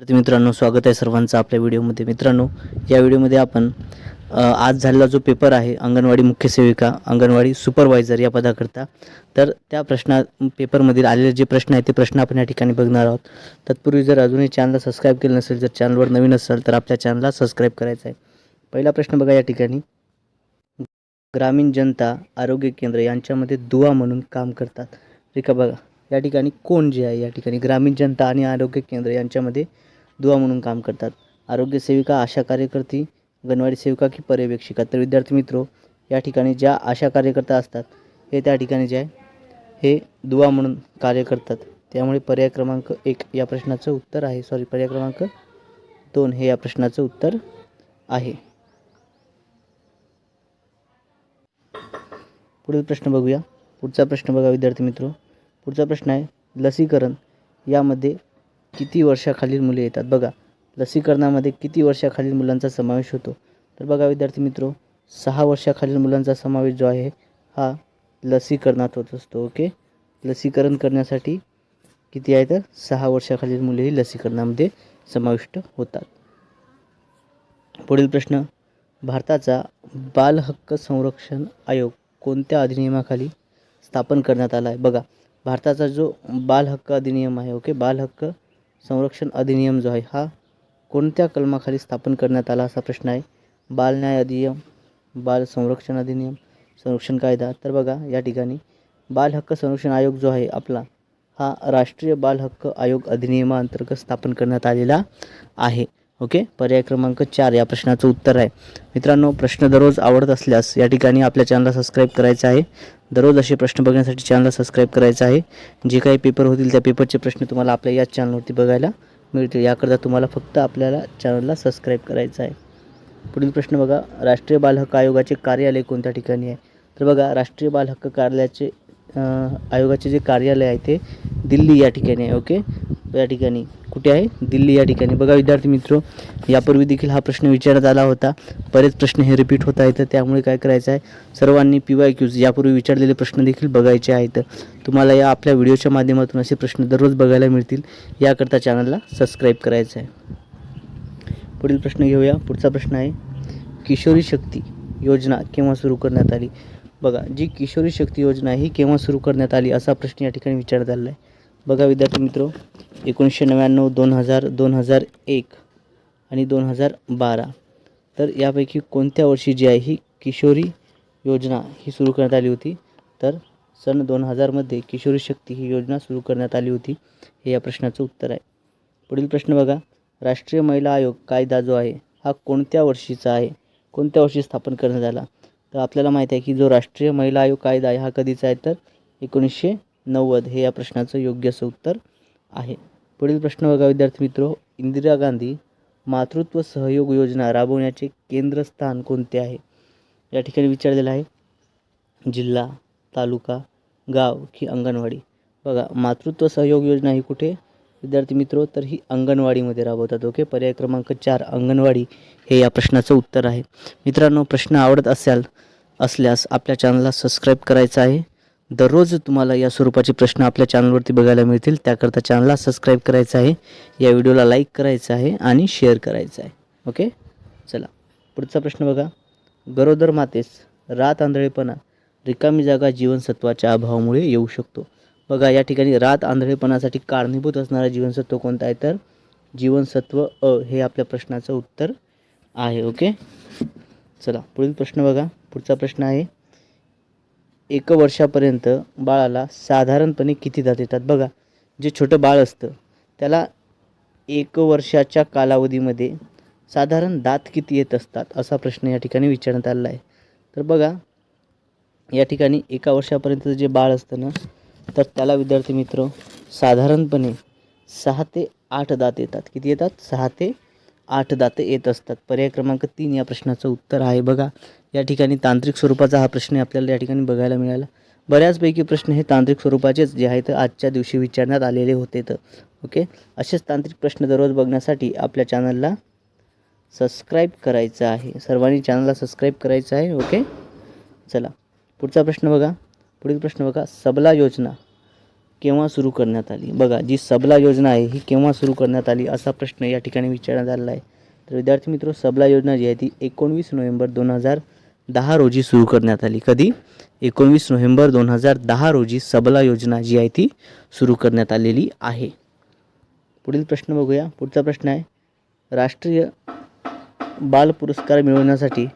विद्यार्थी मित्रांनो स्वागत आहे सर्वांचं आपल्या व्हिडिओमध्ये. मित्रांनो या व्हिडिओमध्ये आपण आज झालेला जो पेपर आहे अंगणवाडी मुख्य सेविका अंगणवाडी सुपरवायझर या पदाकरता तर त्या प्रश्ना पेपरमधील आलेले जे प्रश्न आहेत ते प्रश्न आपण या ठिकाणी बघणार आहोत. तत्पूर्वी जर अजूनही चॅनलला सबस्क्राईब केलं नसेल जर चॅनलवर नवीन असाल तर आपल्या चॅनलला सबस्क्राईब करायचं आहे. पहिला प्रश्न बघा या ठिकाणी. ग्रामीण जनता आरोग्य केंद्र यांच्यामध्ये दुवा म्हणून काम करतात. रिका बघा. या ठिकाणी कोण जे आहे या ठिकाणी ग्रामीण जनता आणि आरोग्य केंद्र यांच्यामध्ये दुवा म्हणून काम करतात. आरोग्य सेविका आशा कार्यकर्ती अंगणवाडी सेविका की पर्यवेक्षिका. तर विद्यार्थी मित्रो या ठिकाणी ज्या आशा कार्यकर्ता असतात हे त्या ठिकाणी जे आहे हे दुवा म्हणून कार्य करतात. त्यामुळे पर्याय क्रमांक एक या प्रश्नाचं उत्तर आहे. सॉरी पर्याय क्रमांक दोन हे या प्रश्नाचं उत्तर आहे. पुढील प्रश्न बघूया. पुढचा प्रश्न बघा विद्यार्थी मित्र. पुढचा प्रश्न आहे लसीकरण यामध्ये किती वर्षाखालील मुले येतात? बघा लसीकरणामध्ये किती वर्षाखालील मुलांचा समावेश होतो? तर बघा विद्यार्थी मित्रो सहा वर्षाखालील मुलांचा समावेश जो आहे हा लसीकरणात होत असतो ओके? लसीकरण करण्यासाठी किती आहे तर सहा वर्षाखालील मुलेही लसीकरणामध्ये समाविष्ट होतात. पुढील प्रश्न भारताचा बाल हक्क संरक्षण आयोग कोणत्या अधिनियमाखाली स्थापन करण्यात आला आहे? बघा भारताचा जो बाल हक्क अधिनियम आहे ओके? बाल हक्क संरक्षण अधिनियम जो आहे हा कोणत्या कलमाखाली स्थापन करण्यात आला असा प्रश्न आहे? बाल न्याय अधिनियम बाल संरक्षण अधिनियम संरक्षण कायदा. तर बघा या ठिकाणी बाल हक्क संरक्षण आयोग जो आहे आपला हा राष्ट्रीय बाल हक्क आयोग अधिनियमाअंतर्गत स्थापन करण्यात आलेला आहे. ओके? पर्याय क्रमांक चार या प्रश्नाचं उत्तर आहे. मित्रांनो प्रश्न दररोज आवडत असल्यास या ठिकाणी आपल्या चॅनलला सबस्क्राईब करायचं आहे. दररोज असे प्रश्न बघण्यासाठी चॅनलला सबस्क्राईब करायचं आहे. जे काही पेपर होतील त्या पेपरचे प्रश्न तुम्हाला आपल्या याच चॅनलवरती बघायला मिळतील. याकरता तुम्हाला फक्त आपल्याला चॅनलला सबस्क्राईब करायचं आहे. पुढील प्रश्न बघा राष्ट्रीय बाल हक्क आयोगाचे कार्यालय कोणत्या ठिकाणी आहे? तर बघा राष्ट्रीय बाल हक्क कार्यालयाचे आयोगाचे जे कार्यालय आहे ते दिल्ली या ठिकाणी आहे ओके? या ठिकाणी. कुठे आहे? दिल्ली या ठिकाणी. बघा विद्यार्थी मित्र यापूर्वी देखील हा प्रश्न विचारण्यात आला होता. बरेच प्रश्न हे रिपीट होत आहेत तर त्यामुळे काय करायचं आहे? सर्वांनी पी वाय क्यूज यापूर्वी विचारलेले प्रश्न देखील बघायचे आहेत. तुम्हाला या आपल्या व्हिडिओच्या माध्यमातून असे प्रश्न दररोज बघायला मिळतील. याकरता चॅनलला सबस्क्राईब करायचं आहे. पुढील प्रश्न घेऊया. पुढचा प्रश्न आहे किशोरी शक्ती योजना केव्हा सुरू करण्यात आली? बघा जी किशोरी शक्ती योजना आहे ही केव्हा सुरू करण्यात आली असा प्रश्न या ठिकाणी विचारण्यात झालेला आहे बघा विद्यार्थी मित्र एकोणीसशे नव्याण्णव दोन हजार दोन हजार एक आणि दोन हजार बारा. तर यापैकी कोणत्या वर्षी जी आहे ही किशोरी योजना ही सुरू करण्यात आली होती? तर सन दोन हजारमध्ये किशोरी शक्ती ही योजना सुरू करण्यात आली होती हे या प्रश्नाचं उत्तर आहे. पुढील प्रश्न बघा राष्ट्रीय महिला आयोग कायदा जो आहे हा कोणत्या वर्षीचा आहे? कोणत्या वर्षी स्थापन करण्यात आला? तर आपल्याला माहिती आहे की जो राष्ट्रीय महिला आयोग कायदा आहे हा कधीचा आहे तर एकोणीसशे नव्वद. हे या प्रश्नाचं योग्य असं उत्तर आहे. पुढील प्रश्न बघा विद्यार्थी मित्र. इंदिरा गांधी मातृत्व सहयोग योजना राबवण्याचे केंद्रस्थान कोणते आहे? या ठिकाणी विचारलेलं आहे जिल्हा तालुका गाव की अंगणवाडी. बघा मातृत्व सहयोग योजना ही कुठे? विद्यार्थी मित्रो तर ही अंगणवाडीमध्ये राबवतात ओके? पर्याय क्रमांक चार अंगणवाडी हे या प्रश्नाचं उत्तर आहे. मित्रांनो प्रश्न आवडत असाल असल्यास आपल्या चॅनलला सबस्क्राईब करायचं आहे. दररोज तुम्हाला या स्वरूपाचे प्रश्न आपल्या चॅनलवरती बघायला मिळतील त्याकरता चॅनलला सबस्क्राईब करायचं आहे. या व्हिडिओला लाईक करायचं आहे आणि शेअर करायचं आहे ओके? चला पुढचा प्रश्न बघा. गरोदर मातेस रात आंधळेपणा रिकामी जागा जीवनसत्वाच्या अभावामुळे येऊ शकतो. बघा या ठिकाणी रात आंधळेपणासाठी कारणीभूत असणारा जीवनसत्व कोणतं आहे? तर जीवनसत्व अ हे आपल्या प्रश्नाचं उत्तर आहे ओके? चला पुढील प्रश्न बघा. पुढचा प्रश्न आहे एक वर्षापर्यंत बाळाला साधारणपणे किती दात येतात? बघा जे छोटं बाळ असतं त्याला एक वर्षाच्या कालावधीमध्ये साधारण दात किती येत असतात? असा प्रश्न या ठिकाणी विचारण्यात आलेला आहे. तर बघा या ठिकाणी एका वर्षापर्यंत जे बाळ असतं ना तर त्याला विद्यार्थी मित्र साधारणपणे सहा ते आठ दात येतात. किती येतात? सहा ते आठ दात येत असतात. पर्याय क्रमांक तीन या प्रश्नाचं उत्तर आहे बघा. या ठिकाणी तांत्रिक स्वरूपाचा हा प्रश्न आपल्याला या ठिकाणी बघायला मिळाला. बऱ्याचपैकी प्रश्न हे तांत्रिक स्वरूपाचेच जे आहेत आजच्या दिवशी विचारण्यात आलेले होते तर. ओके? असेच तांत्रिक प्रश्न दररोज बघण्यासाठी आपल्या चॅनलला सबस्क्राईब करायचं आहे. सर्वांनी चॅनलला सबस्क्राईब करायचं आहे. ओके? चला. पुढचा प्रश्न बघा. पुढील प्रश्न बघा सबला योजना केव्हा सुरू करण्यात आली? बघा जी सबला योजना आहे ही केव्हा सुरू करण्यात आली असा प्रश्न या ठिकाणी विचारण्यात आलेला आहे. तर विद्यार्थी मित्र सबला योजना जी आहे ती एकोणवीस नोव्हेंबर दोन हजार दहा रोजी सुरू करण्यात आली. कधी? एकोणवीस नोव्हेंबर दोन हजार दहा रोजी सबला योजना जी आहे ती सुरू करण्यात आलेली आहे. पुढील प्रश्न बघूया. पुढचा प्रश्न आहे राष्ट्रीय बाल पुरस्कार मिळवण्यासाठी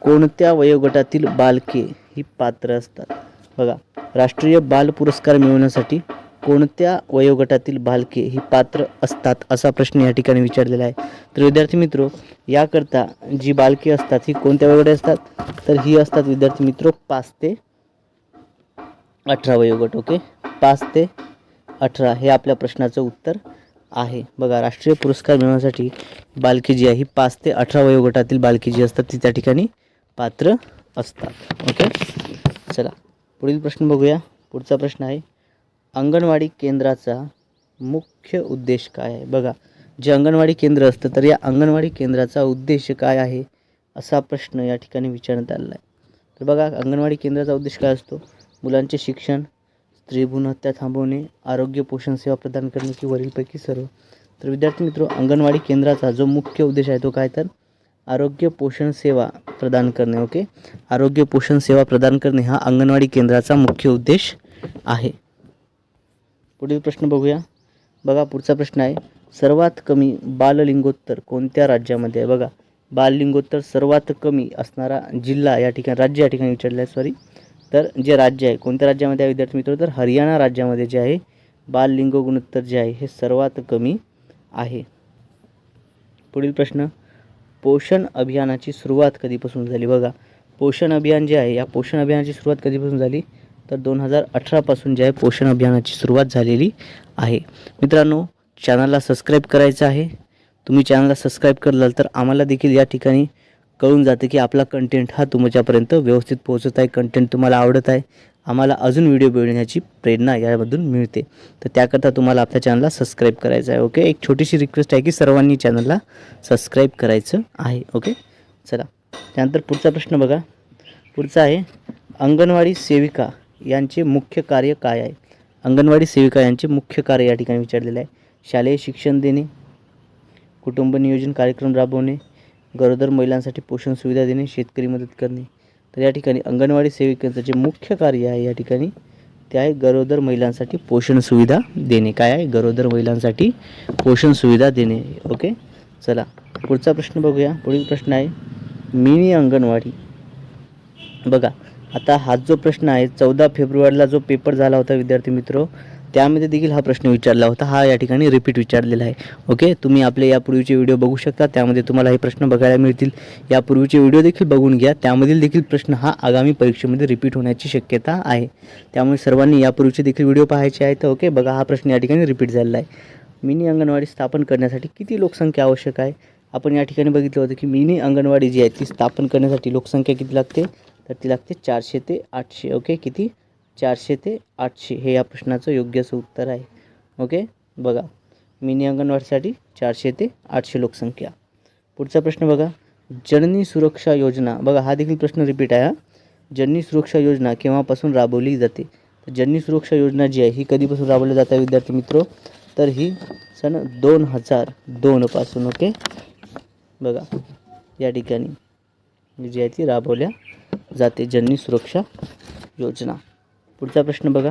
कोणत्या वयोगटातील बालके ही पात्र असतात? बघा राष्ट्रीय बाल पुरस्कार मिळवण्यासाठी कोणत्या वयोगटातील बालके ही पात्र असतात असा प्रश्न या ठिकाणी विचारलेला आहे. तर विद्यार्थी मित्रो याकरता जी बालके असतात ही कोणत्या वयोगटे असतात? तर ही असतात विद्यार्थी मित्रो पाच ते अठरा वयोगट ओके? पाच ते अठरा हे आपल्या प्रश्नाचं उत्तर आहे. बघा राष्ट्रीय पुरस्कार मिळवण्यासाठी बालकी जी आहे ही पाच ते अठरा वयोगटातील बालकी जी असतात ती त्या ठिकाणी पात्र असतात. ओके? चला. पुढील प्रश्न बघूया. पुढचा प्रश्न आहे अंगणवाडी केंद्राचा मुख्य उद्देश काय आहे? बघा जे अंगणवाडी केंद्र असतं तर या अंगणवाडी केंद्राचा उद्देश काय आहे? असा प्रश्न या ठिकाणी विचारण्यात आलेला आहे. तर बघा अंगणवाडी केंद्राचा उद्देश काय असतो? मुलांचे शिक्षण स्त्री भ्रूण हत्या थांबवणे आरोग्य पोषण सेवा प्रदान करणे की वरीलपैकी सर्व. तर विद्यार्थी मित्र अंगणवाडी केंद्राचा जो मुख्य उद्देश आहे तो काय तर? आरोग्य पोषण सेवा प्रदान करणे ओके? आरोग्य पोषण सेवा प्रदान करणे हा अंगणवाडी केंद्राचा मुख्य उद्देश आहे. पुढील प्रश्न बघूया. बघा पुढचा प्रश्न आहे. सर्वात कमी बाललिंगोत्तर कोणत्या राज्यामध्ये आहे? बघा बाललिंगोत्तर सर्वात कमी असणारा जिल्हा या ठिकाणी राज्य या ठिकाणी विचारलं आहे सॉरी तर जे राज्य आहे कोणत्या राज्यामध्ये आहे विद्यार्थी मित्र? तर हरियाणा राज्यामध्ये जे आहे बाललिंग गुणोत्तर जे आहे हे सर्वात कमी आहे. पुढील प्रश्न पोषण अभियानाची सुरुवात कधीपासून झाली? बघा पोषण अभियान जे आहे या पोषण अभियानाची सुरुवात कधीपासून झाली? तर दोन हजार अठरापासून जे आहे पोषण अभियानाची सुरुवात झालेली आहे. मित्रांनो चॅनलला सबस्क्राईब करायचं आहे. तुम्ही चॅनलला सबस्क्राईब करलाल तर आम्हाला देखील या ठिकाणी कळून जाते की आपला कंटेंट हा तुमच्यापर्यंत व्यवस्थित पोहोचत आहे. कंटेंट तुम्हाला आवडत आहे. आम्हाला अजून व्हिडिओ बनवण्याची प्रेरणा यामधून मिळते. तर त्याकरता तुम्हाला आपल्या चॅनलला सबस्क्राईब करायचं आहे ओके एक छोटीशी रिक्वेस्ट आहे की सर्वांनी चॅनलला सबस्क्राईब करायचं आहे ओके चला. त्यानंतर पुढचा प्रश्न बघा. पुढचा आहे अंगणवाडी सेविका यांचे मुख्य कार्य काय आहे? अंगणवाडी सेविका यांचे मुख्य कार्य या ठिकाणी विचारलेलं आहे. शालेय शिक्षण देणे कुटुंब नियोजन कार्यक्रम राबवणे गरोदर महिलांसाठी पोषण सुविधा देणे शेतकरी मदत करणे तर या ठिकाणी अंगणवाडी सेविकांचं जे मुख्य कार्य आहे या ठिकाणी ते आहे गरोदर महिलांसाठी पोषण सुविधा देणे. काय आहे? गरोदर महिलांसाठी पोषण सुविधा देणे. ओके? चला पुढचा प्रश्न बघूया. पुढील प्रश्न आहे मिनी अंगणवाडी. बघा आता हा जो प्रश्न आहे चौदा फेब्रुवारीला जो पेपर झाला होता विद्यार्थी मित्र त्यामध्ये देखील हा प्रश्न विचारला होता. हा या ठिकाणी रिपीट विचारलेला आहे. ओके तुम्ही आपले यापूर्वीचे व्हिडिओ बघू शकता. त्यामध्ये तुम्हाला हे प्रश्न बघायला मिळतील. यापूर्वीचे व्हिडिओ देखील बघून घ्या. त्यामधील देखील प्रश्न हा आगामी परीक्षेमध्ये रिपीट होण्याची शक्यता आहे. त्यामुळे सर्वांनी यापूर्वीचे देखील व्हिडिओ पाहायचे आहेत. ओके बघा हा प्रश्न या ठिकाणी रिपीट झालेला आहे. मिनी अंगणवाडी स्थापन करण्यासाठी किती लोकसंख्या आवश्यक आहे? आपण या ठिकाणी बघितलं होतं की मिनी अंगणवाडी जी आहे ती स्थापन करण्यासाठी लोकसंख्या किती लागते? तर ती लागते चारशे ते आठशे. ओके किती? चारशे ते आठशे हे या प्रश्नाचं योग्य असं उत्तर आहे. ओके? बघा. मिनी अंगणवाडीसाठी चारशे ते आठशे लोकसंख्या. पुढचा प्रश्न बघा. जननी सुरक्षा योजना. बघा हा देखील प्रश्न रिपीट आहे हा. जननी सुरक्षा योजना केव्हापासून राबवली जाते? तर जननी सुरक्षा योजना जी आहे ही कधीपासून राबवली जाते विद्यार्थी मित्र? तर ही सन दोन हजार दोनपासून ओके? बघा या ठिकाणी जी आहे ती राबवल्या जाते जननी सुरक्षा योजना. पुढचा प्रश्न बघा.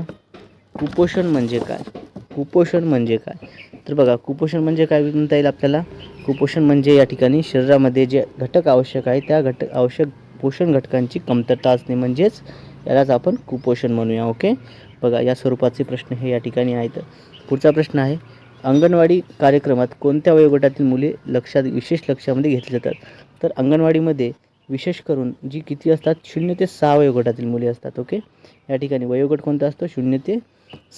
कुपोषण म्हणजे काय? कुपोषण म्हणजे काय? तर बघा कुपोषण म्हणजे काय म्हणता येईल आपल्याला? कुपोषण म्हणजे या ठिकाणी शरीरामध्ये जे घटक आवश्यक आहे त्या घटक आवश्यक पोषण घटकांची कमतरता असणे म्हणजेच यालाच आपण कुपोषण म्हणूया ओके? बघा या स्वरूपाचे प्रश्न हे या ठिकाणी आहेत. पुढचा प्रश्न आहे अंगणवाडी कार्यक्रमात कोणत्या वयोगटातील मुले लक्षात विशेष लक्षामध्ये घेतली जातात? तर अंगणवाडीमध्ये विशेष करून जी किती असतात? शून्य ते सहा वयोगटातील मुले असतात ओके? या ठिकाणी वयोगट कोणता असतो? शून्य ते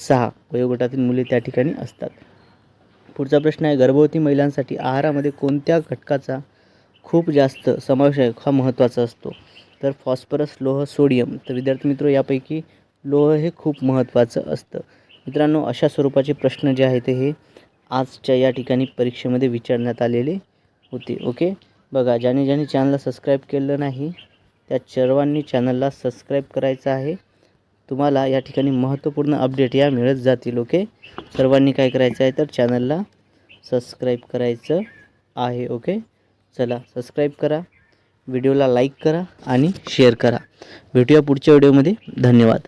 सहा वयोगटातील मुले त्या ठिकाणी असतात. पुढचा प्रश्न आहे गर्भवती महिलांसाठी आहारामध्ये कोणत्या घटकाचा खूप जास्त समावेश आहे? हा महत्त्वाचा असतो. तर फॉस्फरस लोह सोडियम. तर विद्यार्थी मित्र यापैकी लोह हे खूप महत्त्वाचं असतं. मित्रांनो अशा स्वरूपाचे प्रश्न जे आहेत हे आजच्या या ठिकाणी परीक्षेमध्ये विचारण्यात आलेले होते ओके? बघा ज्याने ज्याने चॅनलला सबस्क्राईब केलं नाही त्या सर्वांनी चॅनलला सबस्क्राईब करायचं आहे. तुम्हाला या ठिकाणी महत्त्वपूर्ण अपडेट या मिळत जातील ओके सर्वांनी काय करायचं आहे तर चॅनलला सबस्क्राईब करायचं आहे ओके चला सबस्क्राईब करा व्हिडिओला लाईक करा आणि शेअर करा. भेटूया पुढच्या व्हिडिओमध्ये धन्यवाद.